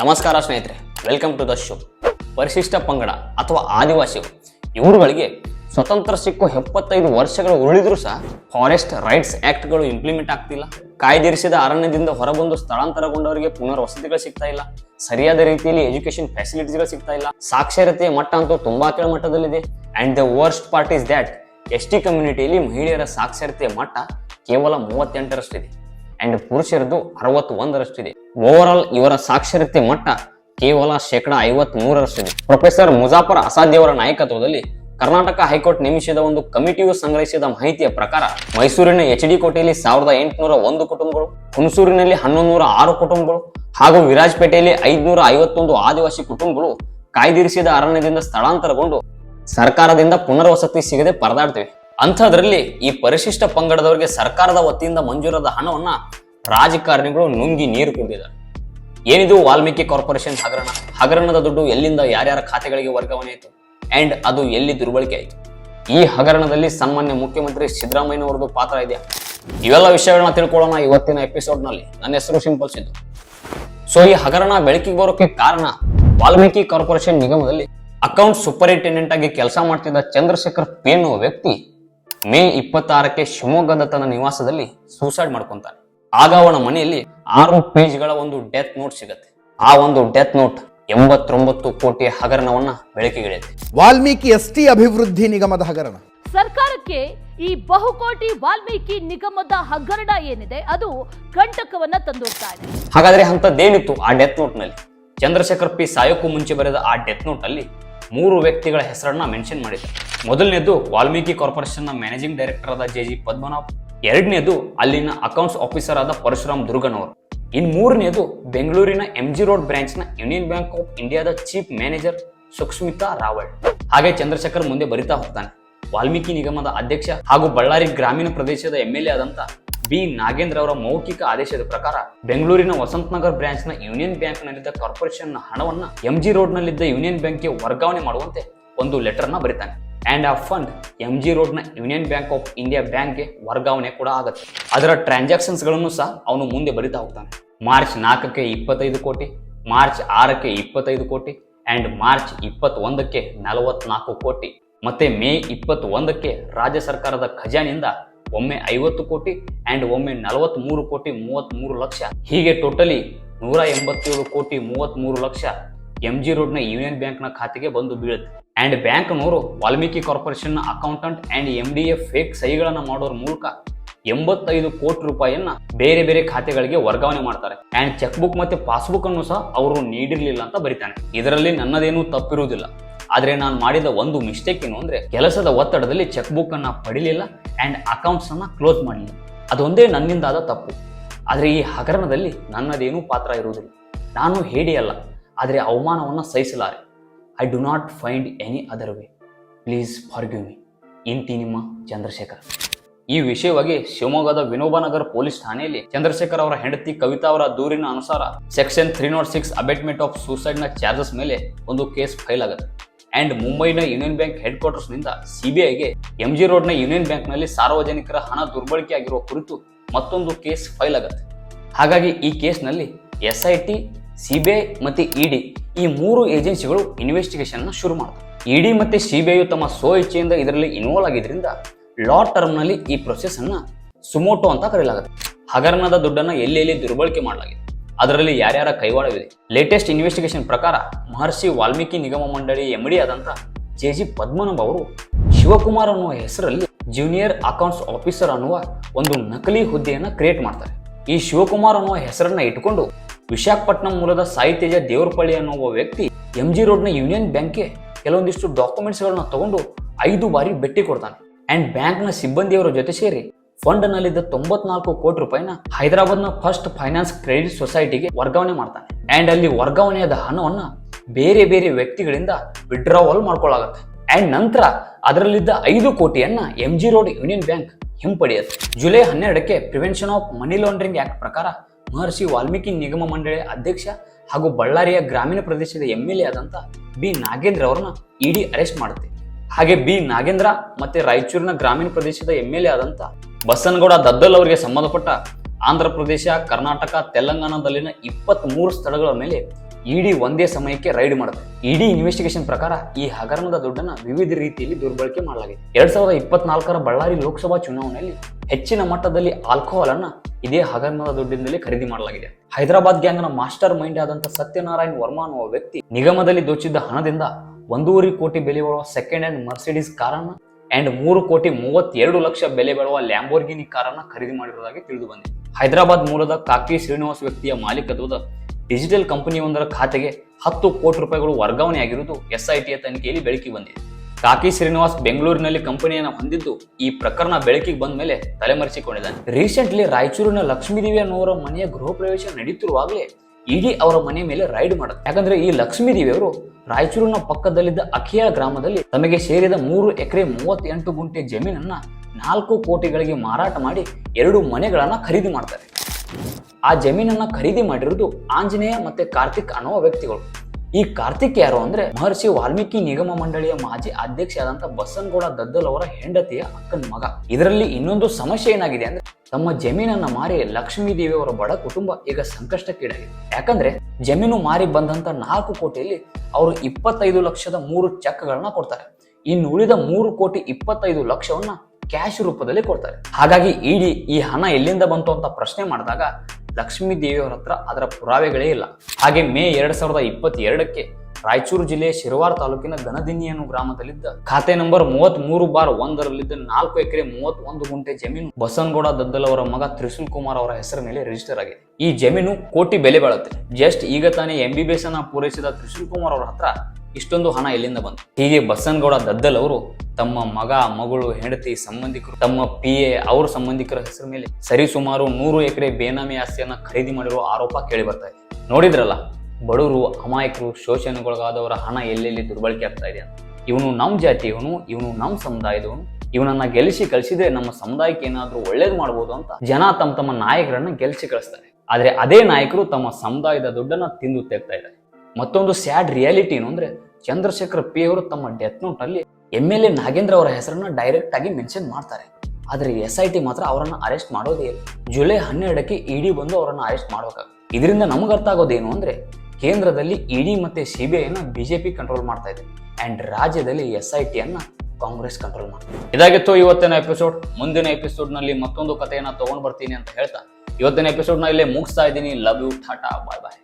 ನಮಸ್ಕಾರ ಸ್ನೇಹಿತರೆ welcome to the show ಪರಿಶಿಷ್ಟ ಪಂಗಡ ಅಥವಾ ಆದಿವಾಸಿಗಳು ಇವರುಗಳಿಗೆ ಸ್ವತಂತ್ರ ಸಿಕ್ಕು ಎಪ್ಪತ್ತೈದು ವರ್ಷಗಳು ಉರುಳಿದ್ರೂ ಸಹ ಫಾರೆಸ್ಟ್ ರೈಟ್ಸ್ ಆಕ್ಟ್ಗಳು ಇಂಪ್ಲಿಮೆಂಟ್ ಆಗ್ತಿಲ್ಲ. ಕಾಯ್ದಿರಿಸಿದ ಅರಣ್ಯದಿಂದ ಹೊರಬಂದು ಸ್ಥಳಾಂತರಗೊಂಡವರಿಗೆ ಪುನರ್ವಸತಿಗಳು ಸಿಗ್ತಾ ಇಲ್ಲ. ಸರಿಯಾದ ರೀತಿಯಲ್ಲಿ ಎಜುಕೇಶನ್ ಫೆಸಿಲಿಟೀಸ್ಗಳು ಸಿಗ್ತಾ ಇಲ್ಲ. ಸಾಕ್ಷರತೆಯ ಮಟ್ಟ ಅಂತೂ ತುಂಬಾ ಕೆಳಮಟ್ಟದಲ್ಲಿದೆ. And the worst part is that S T ಕಮ್ಯುನಿಟಿಯಲ್ಲಿ ಮಹಿಳೆಯರ ಸಾಕ್ಷರತೆಯ ಮಟ್ಟ ಕೇವಲ ಮೂವತ್ತೆಂಟರಷ್ಟಿದೆ. ಅಂಡ್ ಪುರುಷರದ್ದು ಅರವತ್ತು ಒಂದರಷ್ಟಿದೆ ಓವರ್ ಇವರ ಸಾಕ್ಷರತೆ ಮಟ್ಟ ಕೇವಲ ಶೇಕಡ ಐವತ್ ಮೂರರಷ್ಟಿದೆ ಪ್ರೊಫೆಸರ್ ಮುಜಾಫರ್ ಅಸಾದ್ಯವರ ನಾಯಕತ್ವದಲ್ಲಿ ಕರ್ನಾಟಕ ಹೈಕೋರ್ಟ್ ನೇಮಿಸಿದ ಒಂದು ಕಮಿಟಿಯು ಸಂಗ್ರಹಿಸಿದ ಮಾಹಿತಿಯ ಪ್ರಕಾರ, ಮೈಸೂರಿನ ಎಚ್ ಡಿ ಕೋಟೆಯಲ್ಲಿ ಸಾವಿರದ ಎಂಟುನೂರ ಒಂದು ಕುಟುಂಬಗಳು, ಹುಣಸೂರಿನಲ್ಲಿ ಹನ್ನೊಂದು ನೂರ ಆರು ಕುಟುಂಬಗಳು ಹಾಗೂ ವಿರಾಜಪೇಟೆಯಲ್ಲಿ ಐದುನೂರ ಐವತ್ತೊಂದು ಆದಿವಾಸಿ ಕುಟುಂಬಗಳು ಕಾಯ್ದಿರಿಸಿದ ಅರಣ್ಯದಿಂದ ಸ್ಥಳಾಂತರಗೊಂಡು ಸರ್ಕಾರದಿಂದ ಪುನರ್ವಸತಿ ಸಿಗದೆ ಪರದಾಡ್ತಿವೆ. ಅಂಥದ್ರಲ್ಲಿ ಈ ಪರಿಶಿಷ್ಟ ಪಂಗಡದವರಿಗೆ ಸರ್ಕಾರದ ವತಿಯಿಂದ ಮಂಜೂರಾದ ಹಣವನ್ನ ರಾಜಕಾರಣಿಗಳು ನುಂಗಿ ನೀರು ಕುಡಿದಿದ್ದಾರೆ. ಏನಿದು ವಾಲ್ಮೀಕಿ ಕಾರ್ಪೊರೇಷನ್ ಹಗರಣ? ಹಗರಣದ ದುಡ್ಡು ಎಲ್ಲಿಂದ ಯಾರ್ಯಾರ ಖಾತೆಗಳಿಗೆ ವರ್ಗಾವಣೆ ಆಯಿತು? ಅಂಡ್ ಅದು ಎಲ್ಲಿ ದುರ್ಬಳಕೆ ಆಯಿತು? ಈ ಹಗರಣದಲ್ಲಿ ಸಾಮಾನ್ಯ ಮುಖ್ಯಮಂತ್ರಿ ಸಿದ್ದರಾಮಯ್ಯನವರದು ಪಾತ್ರ ಇದೆಯಾ? ಇವೆಲ್ಲ ವಿಷಯಗಳನ್ನ ತಿಳ್ಕೊಳ್ಳೋಣ ಇವತ್ತಿನ ಎಪಿಸೋಡ್ನಲ್ಲಿ. ನನ್ನ ಹೆಸರು ಸಿಂಪಲ್ ಸಿದ್ದು. ಸೊ ಈ ಹಗರಣ ಬೆಳಕಿಗೆ ಬರೋಕೆ ಕಾರಣ ವಾಲ್ಮೀಕಿ ಕಾರ್ಪೊರೇಷನ್ ನಿಗಮದಲ್ಲಿ ಅಕೌಂಟ್ ಸೂಪರಿಂಟೆಂಡೆಂಟ್ ಆಗಿ ಕೆಲಸ ಮಾಡ್ತಿದ್ದ ಚಂದ್ರಶೇಖರ್ ಪಿ ಎನ್ನುವ ವ್ಯಕ್ತಿ ಮೇ ಇಪ್ಪತ್ತಾರಕ್ಕೆ ಶಿವಮೊಗ್ಗದ ತನ್ನ ನಿವಾಸದಲ್ಲಿ ಸೂಸೈಡ್ ಮಾಡ್ಕೊಂತಾನೆ. ಆಗ ಅವನ ಮನೆಯಲ್ಲಿ ಆರು ಪೇಜ್ಗಳ ಒಂದು ಡೆತ್ ನೋಟ್ ಸಿಗತ್ತೆ. ಆ ಒಂದು ಡೆತ್ ನೋಟ್ ಎಂಬತ್ತೊಂಬತ್ತು ಕೋಟಿ ಹಗರಣವನ್ನ ಬೆಳಕಿಗಿಳಿಯುತ್ತೆ ವಾಲ್ಮೀಕಿ ಎಸ್ಟಿ ಅಭಿವೃದ್ಧಿ ನಿಗಮದ ಹಗರಣ. ಸರ್ಕಾರಕ್ಕೆ ಈ ಬಹುಕೋಟಿ ವಾಲ್ಮೀಕಿ ನಿಗಮದ ಹಗರಣ ಏನಿದೆ ಅದು ಕಂಟಕವನ್ನ ತಂದು ಇದೆ. ಹಾಗಾದ್ರೆ ಅಂತದ್ದೇನಿತ್ತು ಆ ಡೆತ್ ನೋಟ್ನಲ್ಲಿ? ಚಂದ್ರಶೇಖರ್ ಪಿ ಸಾಯೋಕ್ಕೂ ಮುಂಚೆ ಬರೆದ ಆ ಡೆತ್ ನೋಟ್ ಅಲ್ಲಿ ಮೂರು ವ್ಯಕ್ತಿಗಳ ಹೆಸರನ್ನ ಮೆನ್ಷನ್ ಮಾಡಿದೆ ಮೊದಲನೇದು ವಾಲ್ಮೀಕಿ ಕಾರ್ಪೊರೇಷನ್ನ ಮ್ಯಾನೇಜಿಂಗ್ ಡೈರೆಕ್ಟರ್ ಆದ ಜೆ ಜಿ ಪದ್ಮನಾಭ್ ಎರಡನೇದು ಅಲ್ಲಿನ ಅಕೌಂಟ್ಸ್ ಆಫೀಸರ್ ಆದ ಪರಶುರಾಮ್ ದುರ್ಗನವರು. ಇನ್ ಮೂರನೇದು ಬೆಂಗಳೂರಿನ ಎಂ ಜಿ ರೋಡ್ ಬ್ರಾಂಚ್ನ ಯೂನಿಯನ್ ಬ್ಯಾಂಕ್ ಆಫ್ ಇಂಡಿಯಾದ ಚೀಫ್ ಮ್ಯಾನೇಜರ್ ಸುಕ್ಷ್ಮಿತಾ ರಾವಳ್. ಹಾಗೆ ಚಂದ್ರಶೇಖರ್ ಮುಂದೆ ಬರಿತಾ ಹೋಗ್ತಾನೆ. ವಾಲ್ಮೀಕಿ ನಿಗಮದ ಅಧ್ಯಕ್ಷ ಹಾಗೂ ಬಳ್ಳಾರಿ ಗ್ರಾಮೀಣ ಪ್ರದೇಶದ ಎಂ ಎಲ್ ಎ ಆದಂತ ಬಿ ನಾಗೇಂದ್ರ ಅವರ ಮೌಖಿಕ ಆದೇಶದ ಪ್ರಕಾರ ಬೆಂಗಳೂರಿನ ವಸಂತ ನಗರ್ ಬ್ರಾಂಚ್ನ ಯೂನಿಯನ್ ಬ್ಯಾಂಕ್ ನಲ್ಲಿದ್ದ ಕಾರ್ಪೊರೇಷನ್ ಹಣವನ್ನ ಎಂ ಜಿ ರೋಡ್ ನಲ್ಲಿದ್ದ ಯೂನಿಯನ್ ಬ್ಯಾಂಕ್ಗೆ ವರ್ಗಾವಣೆ ಮಾಡುವಂತೆ ಒಂದು ಲೆಟರ್ನ ಬರೀತಾನೆ. ಅಂಡ್ ಆ ಫಂಡ್ ಎಂ ಜಿ ರೋಡ್ನ ಯೂನಿಯನ್ ಬ್ಯಾಂಕ್ ಆಫ್ ಇಂಡಿಯಾ ಬ್ಯಾಂಕ್ಗೆ ವರ್ಗಾವಣೆ ಕೂಡ ಆಗುತ್ತೆ. ಅದರ ಟ್ರಾನ್ಸಾಕ್ಷನ್ಸ್ಗಳನ್ನು ಸಹ ಅವನು ಮುಂದೆ ಬರಿತಾ ಹೋಗ್ತಾನೆ. ಮಾರ್ಚ್ ನಾಲ್ಕಕ್ಕೆ ಇಪ್ಪತ್ತೈದು ಕೋಟಿ ಮಾರ್ಚ್ ಆರಕ್ಕೆ ಇಪ್ಪತ್ತೈದು ಕೋಟಿ ಆ್ಯಂಡ್ ಮಾರ್ಚ್ ಇಪ್ಪತ್ತೊಂದಕ್ಕೆ ನಲವತ್ನಾಲ್ಕು ಕೋಟಿ. ಮತ್ತೆ ಮೇ ಇಪ್ಪತ್ತೊಂದಕ್ಕೆ ರಾಜ್ಯ ಸರ್ಕಾರದ ಖಜಾನೆಯಿಂದ ಒಮ್ಮೆ ಐವತ್ತು ಕೋಟಿ ಆ್ಯಂಡ್ ಒಮ್ಮೆ ನಲವತ್ತ್ಮೂರು ಕೋಟಿ ಮೂವತ್ತ್ಮೂರು ಲಕ್ಷ. ಹೀಗೆ ಟೋಟಲಿ ನೂರ ಎಂಬತ್ತೇಳು ಕೋಟಿ ಮೂವತ್ತ್ಮೂರು ಲಕ್ಷ ಎಂ ಜಿ ರೋಡ್ನ ಯೂನಿಯನ್ ಬ್ಯಾಂಕ್ನ ಖಾತೆಗೆ ಬಂದು ಬೀಳುತ್ತೆ. ಆ್ಯಂಡ್ ಬ್ಯಾಂಕ್ನವರು Valmiki ಕಾರ್ಪೊರೇಷನ್ನ accountant and M D F fake ಸಹಿಗಳನ್ನು ಮಾಡೋರ ಮೂಲಕ ಎಂಬತ್ತೈದು ಕೋಟಿ ರೂಪಾಯಿಯನ್ನ ಬೇರೆ ಬೇರೆ ಖಾತೆಗಳಿಗೆ ವರ್ಗಾವಣೆ ಮಾಡ್ತಾರೆ. ಆ್ಯಂಡ್ ಚೆಕ್ ಬುಕ್ ಮತ್ತೆ ಪಾಸ್ಬುಕ್ ಅನ್ನು ಸಹ ಅವರು ನೀಡಿರಲಿಲ್ಲ ಅಂತ ಬರೀತಾನೆ. ಇದರಲ್ಲಿ ನನ್ನದೇನು ತಪ್ಪಿರುವುದಿಲ್ಲ. ಆದರೆ ನಾನು ಮಾಡಿದ ಒಂದು ಮಿಸ್ಟೇಕ್ ಏನು ಅಂದರೆ ಕೆಲಸದ ಒತ್ತಡದಲ್ಲಿ ಚೆಕ್ ಬುಕ್ ಅನ್ನು ಪಡಿಲಿಲ್ಲ ಆ್ಯಂಡ್ ಅಕೌಂಟ್ಸ್ ಅನ್ನು ಕ್ಲೋಸ್ ಮಾಡಲಿಲ್ಲ. ಅದೊಂದೇ ನನ್ನಿಂದಾದ ತಪ್ಪು. ಆದ್ರೆ ಈ ಹಗರಣದಲ್ಲಿ ನನ್ನದೇನೂ ಪಾತ್ರ ಇರುವುದಿಲ್ಲ. ನಾನು ಹೇಡಿ ಅಲ್ಲ? ಆದರೆ ಅವಮಾನವನ್ನು ಸಹಿಸಲಾರೆ. I do not find any other way please forgive me ಇಂತಿ ನಿಮ್ಮ ಚಂದ್ರಶೇಖರ್. ಈ ವಿಷಯವಾಗಿ ಶಿವಮೊಗ್ಗದ ವಿನೋಬನಗರ್ ಪೊಲೀಸ್ ಠಾಣೆಯಲ್ಲಿ ಚಂದ್ರಶೇಖರ್ ಅವರ ಹೆಂಡತಿ ಕವಿತಾ ಅವರ ದೂರಿನ ಅನುಸಾರ section three nought six abetment of ಸೂಸೈಡ್ನ charges ಮೇಲೆ ಒಂದು ಕೇಸ್ ಫೈಲ್ ಆಗುತ್ತೆ. ಅಂಡ್ ಮುಂಬೈನ ಯೂನಿಯನ್ ಬ್ಯಾಂಕ್ ಹೆಡ್ ಕ್ವಾರ್ಟರ್ಸ್ನಿಂದ ಸಿಬಿಐಗೆ ಎಂ ಜಿ ರೋಡ್ನ ಯೂನಿಯನ್ ಬ್ಯಾಂಕ್ನಲ್ಲಿ ಸಾರ್ವಜನಿಕರ ಹಣ ದುರ್ಬಳಕೆ ಆಗಿರುವ ಕುರಿತು ಮತ್ತೊಂದು ಕೇಸ್ ಫೈಲ್ ಆಗುತ್ತೆ. ಹಾಗಾಗಿ ಈ ಕೇಸ್ನಲ್ಲಿ ಎಸ್ ಐ ಟಿ ಸಿಬಿಐ ಮತ್ತು ಇಡಿ ಈ ಮೂರು ಏಜೆನ್ಸಿಗಳು ಇನ್ವೆಸ್ಟಿಗೇಷನ್ನ ಶುರು ಮಾಡ್ತಾರೆ ಇಡಿ ಮತ್ತೆ ಸಿಬಿಐ ತಮ್ಮ ಸ್ವ ಇಚ್ಛೆಯಿಂದ ಇದರಲ್ಲಿ ಇನ್ವಾಲ್ವ್ ಆಗಿದ್ರಿಂದ ಲಾ ಟರ್ಮ್ನಲ್ಲಿ ಈ ಪ್ರೊಸೆಸ್ ಅನ್ನ ಸುಮೋಟೋ ಅಂತ ಕರೆಯಲಾಗುತ್ತೆ. ಹಗರಣದ ದುಡ್ಡನ್ನ ಎಲ್ಲೆಲ್ಲಿ ದುರ್ಬಳಕೆ ಮಾಡಲಾಗಿದೆ? ಅದರಲ್ಲಿ ಯಾರ್ಯಾರ ಕೈವಾಡವಿದೆ? ಲೇಟೆಸ್ಟ್ ಇನ್ವೆಸ್ಟಿಗೇಷನ್ ಪ್ರಕಾರ ಮಹರ್ಷಿ ವಾಲ್ಮೀಕಿ ನಿಗಮ ಮಂಡಳಿ ಎಂಡಿ ಆದಂತ ಜೆ ಜಿ ಪದ್ಮನಾಭ ಅವರು ಶಿವಕುಮಾರ್ ಅನ್ನುವ ಹೆಸರಲ್ಲಿ ಜೂನಿಯರ್ ಅಕೌಂಟ್ಸ್ ಆಫೀಸರ್ ಅನ್ನುವ ಒಂದು ನಕಲಿ ಹುದ್ದೆಯನ್ನು ಕ್ರಿಯೇಟ್ ಮಾಡ್ತಾರೆ. ಈ ಶಿವಕುಮಾರ್ ಅನ್ನುವ ಹೆಸರನ್ನ ಇಟ್ಕೊಂಡು ವಿಶಾಖಪಟ್ಟಣಂ ಮೂಲದ ಸಾಹಿತ್ಯಜ ದೇವರಪಳ್ಳಿ ಅನ್ನುವ ವ್ಯಕ್ತಿ ಎಂ ಜಿ ರೋಡ್ನ ಯೂನಿಯನ್ ಬ್ಯಾಂಕ್ಗೆ ಕೆಲವೊಂದಿಷ್ಟು ಡಾಕ್ಯುಮೆಂಟ್ಸ್ಗಳನ್ನ ತಗೊಂಡು ಐದು ಬಾರಿ ಭೇಟಿ ಕೊಡ್ತಾನೆ. ಅಂಡ್ ಬ್ಯಾಂಕ್ನ ಸಿಬ್ಬಂದಿಯವರ ಜೊತೆ ಸೇರಿ ಫಂಡ್ನಲ್ಲಿದ್ದ ತೊಂಬತ್ನಾಲ್ಕು ಕೋಟಿ ರೂಪಾಯಿನ ಹೈದರಾಬಾದ್ನ ಫಸ್ಟ್ ಫೈನಾನ್ಸ್ ಕ್ರೆಡಿಟ್ ಸೊಸೈಟಿಗೆ ವರ್ಗಾವಣೆ ಮಾಡ್ತಾನೆ. ಅಂಡ್ ಅಲ್ಲಿ ವರ್ಗಾವಣೆಯಾದ ಹಣವನ್ನ ಬೇರೆ ಬೇರೆ ವ್ಯಕ್ತಿಗಳಿಂದ ವಿಡ್ರಾವಲ್ ಮಾಡ್ಕೊಳ್ಳಾಗತ್ತೆ. ಅಂಡ್ ನಂತರ ಅದರಲ್ಲಿದ್ದ ಐದು ಕೋಟಿಯನ್ನ M G road Union Bank ಹಿಂಪಡೆಯುತ್ತೆ. July ಹನ್ನೆರಡಕ್ಕೆ prevention of money laundering act ಪ್ರಕಾರ ಮಹರ್ಷಿ ವಾಲ್ಮೀಕಿ ನಿಗಮ ಮಂಡಳಿ ಅಧ್ಯಕ್ಷ ಹಾಗೂ ಬಳ್ಳಾರಿಯ ಗ್ರಾಮೀಣ ಪ್ರದೇಶದ ಎಂ ಎಲ್ ಎ ಆದಂತ ಬಿ ನಾಗೇಂದ್ರ ಅವರನ್ನ ಇಡಿ ಅರೆಸ್ಟ್ ಮಾಡುತ್ತೆ. ಹಾಗೆ ಬಿ ನಾಗೇಂದ್ರ ಮತ್ತೆ ರಾಯಚೂರಿನ ಗ್ರಾಮೀಣ ಪ್ರದೇಶದ ಎಂ ಎಲ್ ಎ ಆದಂತ ಬಸನಗೌಡ ದದ್ದಲ್ ಅವರಿಗೆ ಸಂಬಂಧಪಟ್ಟ ಆಂಧ್ರ ಪ್ರದೇಶ, ಕರ್ನಾಟಕ, ತೆಲಂಗಾಣದಲ್ಲಿನ ಇಪ್ಪತ್ತ್ ಮೂರು ಸ್ಥಳಗಳ ಮೇಲೆ ಇಡಿ ಒಂದೇ ಸಮಯಕ್ಕೆ ರೈಡ್ ಮಾಡುತ್ತೆ. ಇಡಿ ಇನ್ವೆಸ್ಟಿಗೇಷನ್ ಪ್ರಕಾರ ಈ ಹಗರಣದ ದುಡ್ಡನ್ನ ವಿವಿಧ ರೀತಿಯಲ್ಲಿ ದುರ್ಬಳಕೆ ಮಾಡಲಾಗಿದೆ. ಎರಡ್ ಸಾವಿರದ ಇಪ್ಪತ್ನಾಲ್ಕರ ಬಳ್ಳಾರಿ ಲೋಕಸಭಾ ಚುನಾವಣೆಯಲ್ಲಿ ಹೆಚ್ಚಿನ ಮಟ್ಟದಲ್ಲಿ ಆಲ್ಕೋಹಾಲ್ ಅನ್ನ ಇದೇ ಹಗರಣದ ದುಡ್ಡಿನಲ್ಲಿ ಖರೀದಿ ಮಾಡಲಾಗಿದೆ. ಹೈದರಾಬಾದ್ ಗ್ಯಾಂಗ್ನ ಮಾಸ್ಟರ್ ಮೈಂಡ್ ಆದಂತ ಸತ್ಯನಾರಾಯಣ್ ವರ್ಮಾ ಅನ್ನುವ ವ್ಯಕ್ತಿ ನಿಗಮದಲ್ಲಿ ದೋಚಿದ್ದ ಹಣದಿಂದ ಒಂದೂವರೆ ಕೋಟಿ ಬೆಲೆ ಬಾಳುವ ಸೆಕೆಂಡ್ ಹ್ಯಾಂಡ್ ಮರ್ಸಿಡೀಸ್ ಕಾರನ್ನ ಅಂಡ್ ಮೂರು ಕೋಟಿ ಮೂವತ್ತೆರಡು ಲಕ್ಷ ಬೆಲೆ ಬಾಳುವ ಲ್ಯಾಂಬೋರ್ಗಿನಿ ಕಾರನ್ನ ಖರೀದಿ ಮಾಡಿರುವುದಾಗಿ ತಿಳಿದು ಬಂದಿದೆ. ಹೈದರಾಬಾದ್ ಮೂಲದ ಕಾಕಿ ಶ್ರೀನಿವಾಸ್ ವ್ಯಕ್ತಿಯ ಮಾಲೀಕತ್ವದ ಡಿಜಿಟಲ್ ಕಂಪನಿಯೊಂದರ ಖಾತೆಗೆ ಹತ್ತು ಕೋಟಿ ರೂಪಾಯಿಗಳು ವರ್ಗಾವಣೆಯಾಗಿರುವುದು ಎಸ್ಐಟಿಯ ತನಿಖೆಯಲ್ಲಿ ಬೆಳಕಿ ಬಂದಿದೆ. ಕಾಕಿ ಶ್ರೀನಿವಾಸ್ ಬೆಂಗಳೂರಿನಲ್ಲಿ ಕಂಪನಿಯನ್ನು ಹೊಂದಿದ್ದು ಈ ಪ್ರಕರಣ ಬೆಳಕಿಗೆ ಬಂದ ಮೇಲೆ ತಲೆಮರೆಸಿಕೊಂಡಿದ್ದಾನೆ. ರೀಸೆಂಟ್ಲಿ ರಾಯಚೂರಿನ ಲಕ್ಷ್ಮೀದೇವಿ ಅನ್ನೋರ ಮನೆಯ ಗೃಹ ಪ್ರವೇಶ ನಡೀತಿರುವಾಗಲೇ ಇಡೀ ಅವರ ಮನೆ ಮೇಲೆ ರೈಡ್ ಮಾಡುತ್ತೆ. ಯಾಕಂದ್ರೆ ಈ ಲಕ್ಷ್ಮೀದೇವಿ ಅವರು ರಾಯಚೂರಿನ ಪಕ್ಕದಲ್ಲಿದ್ದ ಅಖಿಯಾಳ ಗ್ರಾಮದಲ್ಲಿ ತಮಗೆ ಸೇರಿದ ಮೂರು ಎಕರೆ ಮೂವತ್ತೆಂಟು ಗುಂಟೆ ಜಮೀನನ್ನ ನಾಲ್ಕು ಕೋಟಿಗಳಿಗೆ ಮಾರಾಟ ಮಾಡಿ ಎರಡು ಮನೆಗಳನ್ನ ಖರೀದಿ ಮಾಡ್ತಾರೆ. ಆ ಜಮೀನನ್ನ ಖರೀದಿ ಮಾಡಿರುವುದು ಆಂಜನೇಯ ಮತ್ತೆ ಕಾರ್ತಿಕ್ ಅನ್ನುವ ವ್ಯಕ್ತಿಗಳು. ಈ ಕಾರ್ತಿಕ್ ಯಾರು ಅಂದ್ರೆ ಮಹರ್ಷಿ ವಾಲ್ಮೀಕಿ ನಿಗಮ ಮಂಡಳಿಯ ಮಾಜಿ ಅಧ್ಯಕ್ಷ ಆದಂತ ಬಸನಗೌಡ ದದ್ದಲ್ ಅವರ ಹೆಂಡತಿಯ ಅಕ್ಕನ ಮಗ. ಇದರಲ್ಲಿ ಇನ್ನೊಂದು ಸಮಸ್ಯೆ ಏನಾಗಿದೆ ಅಂದ್ರೆ ತಮ್ಮ ಜಮೀನನ್ನ ಮಾರಿ ಲಕ್ಷ್ಮೀ ದೇವಿ ಅವರ ಬಡ ಕುಟುಂಬ ಈಗ ಸಂಕಷ್ಟಕ್ಕೀಡಾಗಿದೆ. ಯಾಕಂದ್ರೆ ಜಮೀನು ಮಾರಿ ಬಂದಂತ ನಾಲ್ಕು ಕೋಟಿಯಲ್ಲಿ ಅವರು ಇಪ್ಪತ್ತೈದು ಲಕ್ಷದ ಮೂರು ಚೆಕ್ಗಳನ್ನ ಕೊಡ್ತಾರೆ. ಇನ್ನು ಉಳಿದ ಮೂರು ಕೋಟಿ ಇಪ್ಪತ್ತೈದು ಲಕ್ಷವನ್ನ ಕ್ಯಾಶ್ ರೂಪದಲ್ಲಿ ಕೊಡ್ತಾರೆ. ಹಾಗಾಗಿ ಇಡಿ ಈ ಹಣ ಎಲ್ಲಿಂದ ಬಂತು ಅಂತ ಪ್ರಶ್ನೆ ಮಾಡಿದಾಗ ಲಕ್ಷ್ಮೀ ದೇವಿಯವರ ಹತ್ರ ಅದರ ಪುರಾವೆಗಳೇ ಇಲ್ಲ. ಹಾಗೆ ಮೇ ಎರಡ್ ಸಾವಿರದ ಇಪ್ಪತ್ತೆರಡಕ್ಕೆ ರಾಯಚೂರು ಜಿಲ್ಲೆಯ ಶಿರವಾರ ತಾಲೂಕಿನ ಗನದಿನ್ನಿ ಅನ್ನೋ ಗ್ರಾಮದಲ್ಲಿದ್ದ ಖಾತೆ ನಂಬರ್ ಮೂವತ್ತ್ ಮೂರು ಬಾರ್ ಒಂದರಲ್ಲಿದ್ದ ನಾಲ್ಕು ಎಕರೆ ಮೂವತ್ತ್ ಒಂದು ಗುಂಟೆ ಜಮೀನು ಬಸನಗೌಡ ದದ್ದಲ್ ಅವರ ಮಗ ತ್ರಿಶೂಲ್ ಕುಮಾರ್ ಅವರ ಹೆಸರ ಮೇಲೆ ರಿಜಿಸ್ಟರ್ ಆಗಿದೆ. ಈ ಜಮೀನು ಕೋಟಿ ಬೆಲೆ ಬಾಳುತ್ತೆ. ಜಸ್ಟ್ ಈಗ ತಾನೇ ಎಂಬಿಬಿಎಸ್ ಬಿ ಅನ್ನ ಪೂರೈಸಿದ ತ್ರಿಶೂಲ್ ಕುಮಾರ್ ಅವರ ಹತ್ರ ಇಷ್ಟೊಂದು ಹಣ ಎಲ್ಲಿಂದ ಬಂತು. ಹೀಗೆ ಬಸನಗೌಡ ದದ್ದಲ್ ಅವರು ತಮ್ಮ ಮಗ, ಮಗಳು, ಹೆಂಡತಿ, ಸಂಬಂಧಿಕರು, ತಮ್ಮ ಪಿ ಎ ಅವ್ರ ಸಂಬಂಧಿಕರ ಹೆಸರು ಮೇಲೆ ಸರಿಸುಮಾರು ನೂರು ಎಕರೆ ಬೇನಾಮಿ ಆಸ್ತಿಯನ್ನ ಖರೀದಿ ಮಾಡಿರುವ ಆರೋಪ ಕೇಳಿ ಬರ್ತಾ ಇದೆ. ನೋಡಿದ್ರಲ್ಲ ಬಡವರು ಅಮಾಯಕರು ಶೋಷಣೆಗೊಳಗಾದವರ ಹಣ ಎಲ್ಲೆಲ್ಲಿ ದುರ್ಬಳಕೆ ಆಗ್ತಾ ಇದೆ ಅಂತ. ಇವನು ನಮ್ಮ ಜಾತಿಯವನು, ಇವನು ನಮ್ಮ ಸಮುದಾಯದವನು, ಇವನನ್ನ ಗೆಲ್ಲಿಸಿ ಕಳಿಸಿದ್ರೆ ನಮ್ಮ ಸಮುದಾಯಕ್ಕೆ ಏನಾದರೂ ಒಳ್ಳೇದು ಮಾಡ್ಬೋದು ಅಂತ ಜನ ತಮ್ಮ ತಮ್ಮ ನಾಯಕರನ್ನ ಗೆಲ್ಲಿಸಿ ಕಳಿಸ್ತಾರೆ. ಆದ್ರೆ ಅದೇ ನಾಯಕರು ತಮ್ಮ ಸಮುದಾಯದ ದುಡ್ಡನ್ನ ತಿಂದು ತೆಗ್ತಾ ಇದ್ದಾರೆ. ಮತ್ತೊಂದು ಸ್ಯಾಡ್ ರಿಯಾಲಿಟಿ ಏನು ಅಂದರೆ ಚಂದ್ರಶೇಖರ್ ಪಿ ಅವರು ತಮ್ಮ ಡೆತ್ ನೋಟ್ ಅಲ್ಲಿ ಎಂ ಎಲ್ ಎ ನಾಗೇಂದ್ರ ಅವರ ಹೆಸರನ್ನ ಡೈರೆಕ್ಟ್ ಆಗಿ ಮೆನ್ಷನ್ ಮಾಡ್ತಾರೆ. ಆದ್ರೆ ಎಸ್ ಐ ಟಿ ಮಾತ್ರ ಅವರನ್ನು ಅರೆಸ್ಟ್ ಮಾಡೋದೇ ಇಲ್ಲ. ಜುಲೈ ಹನ್ನೆರಡಕ್ಕೆ ಇಡಿ ಬಂದು ಅವರನ್ನು ಅರೆಸ್ಟ್ ಮಾಡಬೇಕಾಗ ಇದರಿಂದ ನಮ್ಗೆ ಅರ್ಥ ಆಗೋದೇನು ಅಂದರೆ ಕೇಂದ್ರದಲ್ಲಿ ಇಡಿ ಮತ್ತೆ ಸಿಬಿಐ ನ ಬಿಜೆಪಿ ಕಂಟ್ರೋಲ್ ಮಾಡ್ತಾ ಇದೆ. ಅಂಡ್ ರಾಜ್ಯದಲ್ಲಿ ಎಸ್ ಐ ಟಿಯನ್ನು ಕಾಂಗ್ರೆಸ್ ಕಂಟ್ರೋಲ್ ಮಾಡ್ತಾರೆ ಇದಾಗಿತ್ತು ಇವತ್ತಿನ ಎಪಿಸೋಡ್ ಮುಂದಿನ ಎಪಿಸೋಡ್ನಲ್ಲಿ ಮತ್ತೊಂದು ಕಥೆಯನ್ನ ತಗೊಂಡ್ ಬರ್ತೀನಿ ಅಂತ ಹೇಳ್ತಾ, ಇವತ್ತಿನ ಎಪಿಸೋಡ್ನ ಇಲ್ಲೇ ಮುಗಿಸ್ತಾ ಇದ್ದೀನಿ. Love you Tata. Bye bye